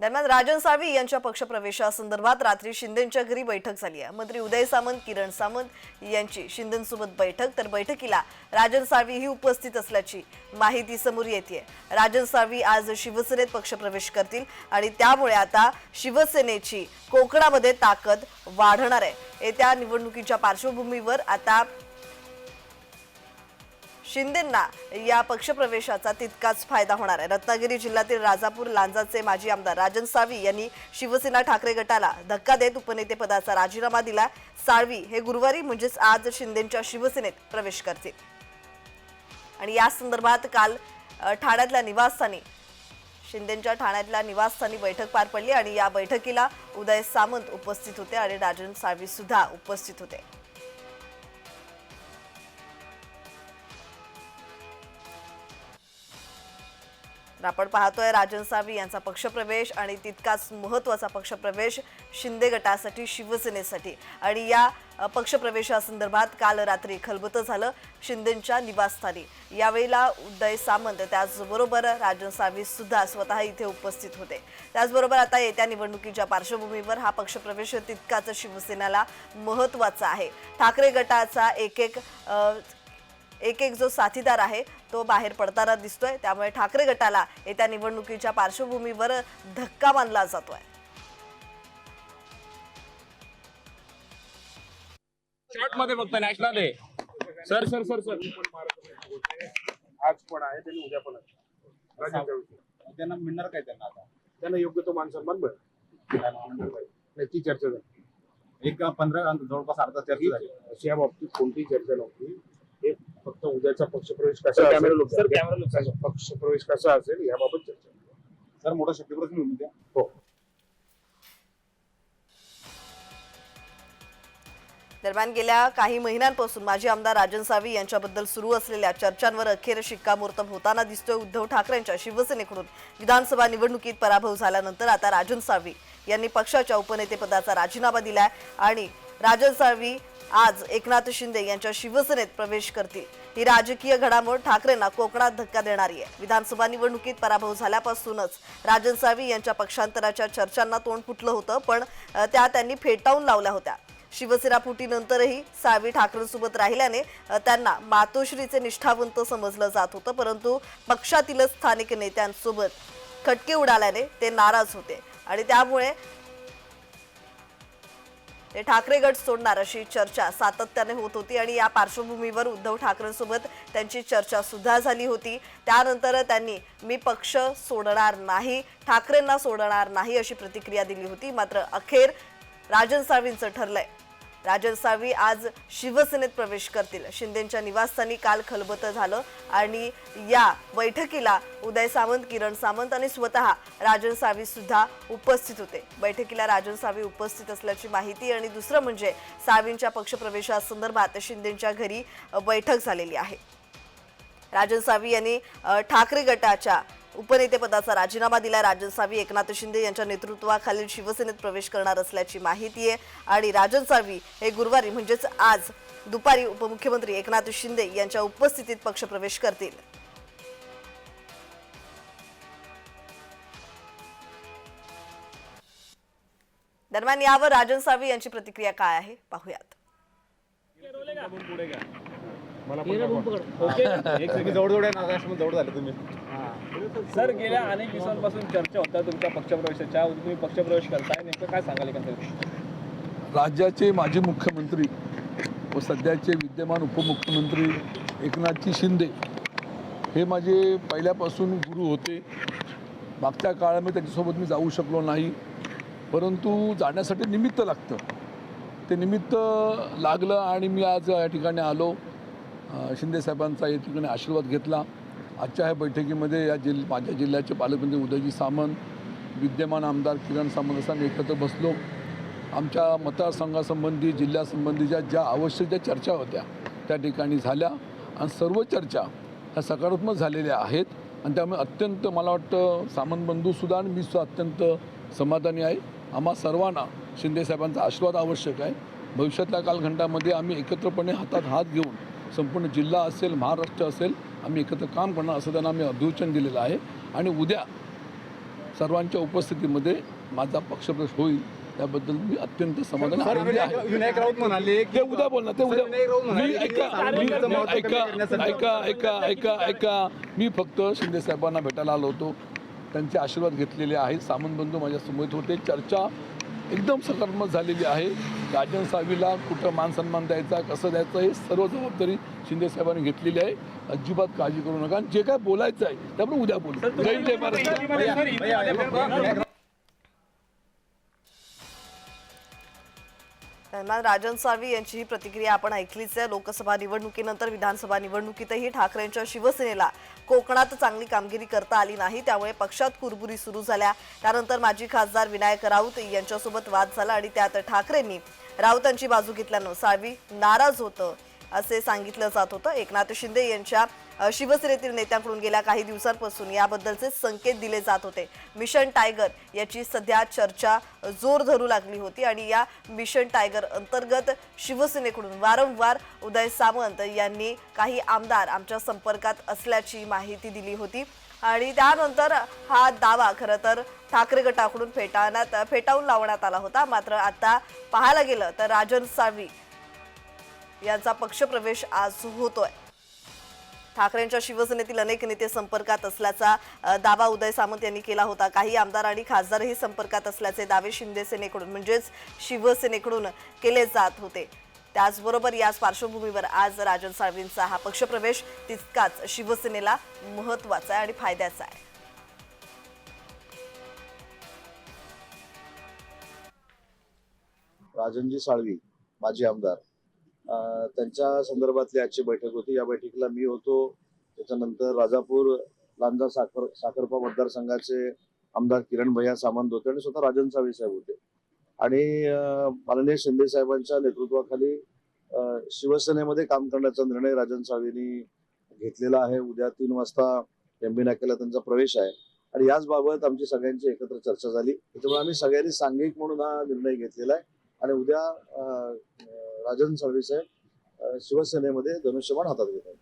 दरम्यान राजन साळवी यांच्या पक्षप्रवेशासंदर्भात रात्री शिंदेच्या घरी बैठक झाली आहे. मंत्री उदय सामंत किरण सामंत यांची शिंदेसोबत बैठक. तर बैठकीला राजन साळवी ही उपस्थित असल्याची माहिती समोर येते राजन साळवी आज शिवसेनेत पक्षप्रवेश करतील आणि त्यामुळे आता शिवसेनेची कोकणामध्ये ताकद वाढणार आहे. येत्या निवडणुकीच्या पार्श्वभूमीवर आता शिंदेंना या पक्षप्रवेशाचा तितकाच फायदा होणार आहे. रत्नागिरी जिल्ह्यातील राजापूर लांजाचे माजी आमदार राजन साळवी यांनी शिवसेना ठाकरे गटाला धक्का देत उपनेतेपदाचा राजीनामा दिला साळवी हे गुरुवारी म्हणजेच आज शिंदेच्या शिवसेनेत प्रवेश करतील. आणि या संदर्भात काल ठाण्यातल्या निवासस्थानी शिंदेच्या ठाण्यातल्या निवासस्थानी बैठक पार पडली आणि या बैठकीला उदय सामंत उपस्थित होते आणि राजन साळवी सुद्धा उपस्थित होते. तर आपण पाहतोय राजन सावी यांचा पक्षप्रवेश आणि तितकाच महत्त्वाचा पक्षप्रवेश शिंदे गटासाठी शिवसेनेसाठी. आणि या पक्षप्रवेशासंदर्भात काल रात्री खलबतं झालं शिंदेच्या निवासस्थानी. यावेळेला उदय सामंत त्याचबरोबर राजन सावी सुद्धा स्वतः इथे उपस्थित होते. त्याचबरोबर आता येत्या निवडणुकीच्या पार्श्वभूमीवर हा पक्षप्रवेश तितकाच शिवसेनेला महत्त्वाचा आहे. ठाकरे गटाचा एक एक एक एक जो साथीदार आहे तो बाहेर पडताना दिसतोय. त्यामुळे ठाकरे गटाला येत्या निवडणुकीच्या पार्श्वभूमीवर धक्का मानला जातोय. शॉर्टमध्ये फक्त नॅशनल आहे सर सर सर सर आज पण आहे त्यांनी उद्या पण आहे. त्यांना मिळणार काय त्यांना आता? त्यांना योग्य तो मान सन्मान मिळेल. ती चर्चा झाली. एक पंधरा जवळपास अर्धा चर्चा झाली. अशी या बाबतीत कोणतीही चर्चा नव्हती. फक्त उद्याचा पक्षप्रवेश कसा असेल सर, कॅमेरा लोक, सर. पक्षप्रवेश कसा असेल याबाबत चर्चा झाली. सर मोठा शक्तीप्रश्न होऊन द्या हो दरम्यान गेल्या काही महिन्यांपासून माजी आमदार राजन सावी यांच्याबद्दल सुरू असलेल्या चर्चांवर अखेर शिक्कामोर्तब होताना दिसतोय उद्धव ठाकरेंच्या शिवसेनेकडून. विधानसभा निवडणुकीत पराभव झाल्यानंतर आता राजन सावी यांनी पक्षाच्या उपनेतेपदाचा राजीनामा दिलाय आणि राजन सावी आज एकनाथ शिंदे यांच्या शिवसेनेत प्रवेश करतील. ही राजकीय घडामोड ठाकरेंना कोकणात धक्का देणारी आहे. विधानसभा निवडणुकीत पराभव झाल्यापासूनच राजन सावी यांच्या पक्षांतराच्या चर्चांना तोंड फुटलं होतं पण त्या त्यांनी फेटाळून लावल्या होत्या. शिवसेना फुटीनंतरही सावी ठाकरेंसोबत राहिल्याने त्यांना मातोश्रीचे निष्ठावंत समजलं जात होतं. परंतु पक्षातीलच स्थानिक नेत्यांसोबत खटके उडाल्याने ते नाराज होते. आणि त्यामुळे ते ठाकरे गट सोडणार अशी चर्चा सातत्याने होत होती. आणि या पार्श्वभूमीवर उद्धव ठाकरेंसोबत त्यांची चर्चा सुद्धा झाली होती. त्यानंतर त्यांनी मी पक्ष सोडणार नाही ठाकरेंना सोडणार नाही अशी प्रतिक्रिया दिली होती. मात्र अखेर राजन साळवींचं ठरलंय. राजन सावी आज शिवसेनेत प्रवेश करतील. शिंदेच्या निवासस्थानी काल खलबतं झालं आणि या बैठकीला उदय सावंत किरण सावंत आणि स्वतः राजन सावी सुद्धा उपस्थित होते. बैठकीला राजन सावी उपस्थित असल्याची माहिती आणि दुसरं म्हणजे सावींच्या पक्षप्रवेशासंदर्भात शिंदेच्या घरी बैठक झालेली आहे. राजन सावी यांनी ठाकरे गटाच्या उपनेतेपदाचा राजीनामा दिला राजन सावी एकनाथ शिंदे यांच्या नेतृत्वाखालील शिवसेनेत प्रवेश करणार असल्याची माहिती आहे. आणि राजन सावी हे गुरुवारी म्हणजेच आज दुपारी उपमुख्यमंत्री एकनाथ शिंदे यांच्या उपस्थितीत पक्षप्रवेश करतील. दरम्यान यावर राजन सावी यांची प्रतिक्रिया काय आहे? पाहूयात. सर गेल्या अनेक दिवसांपासून चर्चा होत्या तुमच्या पक्षप्रवेशाच्या. तुम्ही पक्षप्रवेश करताय नेमकं काय सांगाल एकंदरीत? राज्याचे माजी मुख्यमंत्री व सध्याचे विद्यमान उपमुख्यमंत्री एकनाथजी शिंदे हे माझे पहिल्यापासून गुरु होते. मागच्या काळामध्ये त्यांच्यासोबत मी जाऊ शकलो नाही. परंतु जाण्यासाठी निमित्त लागतं. ते निमित्त लागलं आणि मी आज या ठिकाणी आलो. शिंदेसाहेबांचा शिंदे साहेबांचा या ठिकाणी आशीर्वाद घेतला. आजच्या ह्या बैठकीमध्ये या जिल्ह माझ्या जिल्ह्याचे पालकमंत्री उदयजी सामंत विद्यमान आमदार किरण सामंत असं आम्ही एकत्र बसलो. आमच्या मतदारसंघासंबंधी जिल्ह्यासंबंधीच्या ज्या आवश्यक ज्या चर्चा होत्या त्या ठिकाणी झाल्या. आणि सर्व चर्चा ह्या सकारात्मक झालेल्या आहेत. आणि त्यामुळे अत्यंत मला वाटतं सामंत बंधूसुद्धा आणि मी सुद्धा अत्यंत समाधानी आहे. आम्हा सर्वांना शिंदेसाहेबांचा आशीर्वाद आवश्यक आहे. भविष्यातल्या कालखंडामध्ये आम्ही एकत्रपणे हातात हात घेऊन संपूर्ण जिल्हा असेल महाराष्ट्र असेल आम्ही एकत्र काम करणार असं त्यांना आम्ही अभिवचन दिलेलं आहे. आणि उद्या सर्वांच्या उपस्थितीमध्ये माझा पक्षप्रवेश होईल त्याबद्दल मी अत्यंत समाधानी विनायक राऊत म्हणाले ते उद्या बोलणार ते उद्या मी ऐका ऐका ऐका ऐका ऐका ऐका मी फक्त शिंदे साहेबांना भेटायला आलो होतो. त्यांचे आशीर्वाद घेतलेले आहेत. सामंत बंधू माझ्यासमोर होते. चर्चा एकदम सकारात्मक झालेली आहे. राजन साहेबीला कुठं मान सन्मान द्यायचा कसं द्यायचं हे सर्व जबाबदारी शिंदे साहेबांनी घेतलेली आहे. अजिबात काळजी करू नका. आणि जे काय बोलायचं आहे त्यामुळे उद्या बोलू. जय जय महाराष्ट्र दरम्यान राजन साळवी यांची ही प्रतिक्रिया आपण ऐकलीच आहे. लोकसभा निवडणुकीनंतर विधानसभा निवडणुकीतही ठाकरेंच्या शिवसेनेला कोकणात चांगली कामगिरी करता आली नाही. त्यामुळे पक्षात कुरबुरी सुरू झाल्या. त्यानंतर माजी खासदार विनायक राऊत यांच्यासोबत वाद झाला आणि त्यात ठाकरेंनी राऊतांची बाजू घेतल्यानं साळवी नाराज होतं असे सांगितलं जात होतं. एकनाथ शिंदे यांच्या शिवसेनेतील नेत्यांकडून गेल्या काही दिवसांपासून याबद्दलचे संकेत दिले जात होते. मिशन टायगर याची सध्या चर्चा जोर धरू लागली होती आणि या मिशन टायगर अंतर्गत शिवसेनेकडून वारंवार उदय सामंत यांनी काही आमदार आमच्या संपर्कात असल्याची माहिती दिली होती. आणि त्यानंतर हा दावा खरं तर ठाकरे गटाकडून फेटाळण्यात फेटाळून लावण्यात आला होता. मात्र आता पाहायला गेलं तर राजन साळवी यांचा पक्षप्रवेश आज होतोय. ठाकरेंच्या शिवसेनेतील अनेक नेते संपर्कात असल्याचा दावा उदय सामंत यांनी केला होता. काही आमदार आणि खासदारही संपर्कात असल्याचे दावे शिंदे सेनेकडून म्हणजेच शिवसेनेकडून केले जात होते. त्याचबरोबर याच पार्श्वभूमीवर आज राजन साळवींचा हा पक्षप्रवेश तितकाच शिवसेनेला महत्त्वाचा आहे आणि फायद्याचा आहे. राजनजी साळवी माजी आमदार. त्यांच्या संदर्भातली आजची बैठक होती. या बैठकीला मी होतो. त्याच्यानंतर राजापूर लांजा साखर साखरपा मतदारसंघाचे आमदार किरण भैया सामंत होते आणि स्वतः राजन सावे साहेब होते. आणि माननीय शिंदे साहेबांच्या नेतृत्वाखाली शिवसेनेमध्ये काम करण्याचा निर्णय राजन साळवींनी घेतलेला आहे. उद्या तीन वाजता एमबी नाक्याला त्यांचा प्रवेश आहे. आणि याच बाबत आमची सगळ्यांची एकत्र चर्चा झाली. त्याच्यामुळे आम्ही सगळ्यांनी सांघिक म्हणून हा निर्णय घेतलेला आहे. आणि उद्या राजन साळवी साहेब शिवसेनेमध्ये धनुष्यबाण हातात घेत आहेत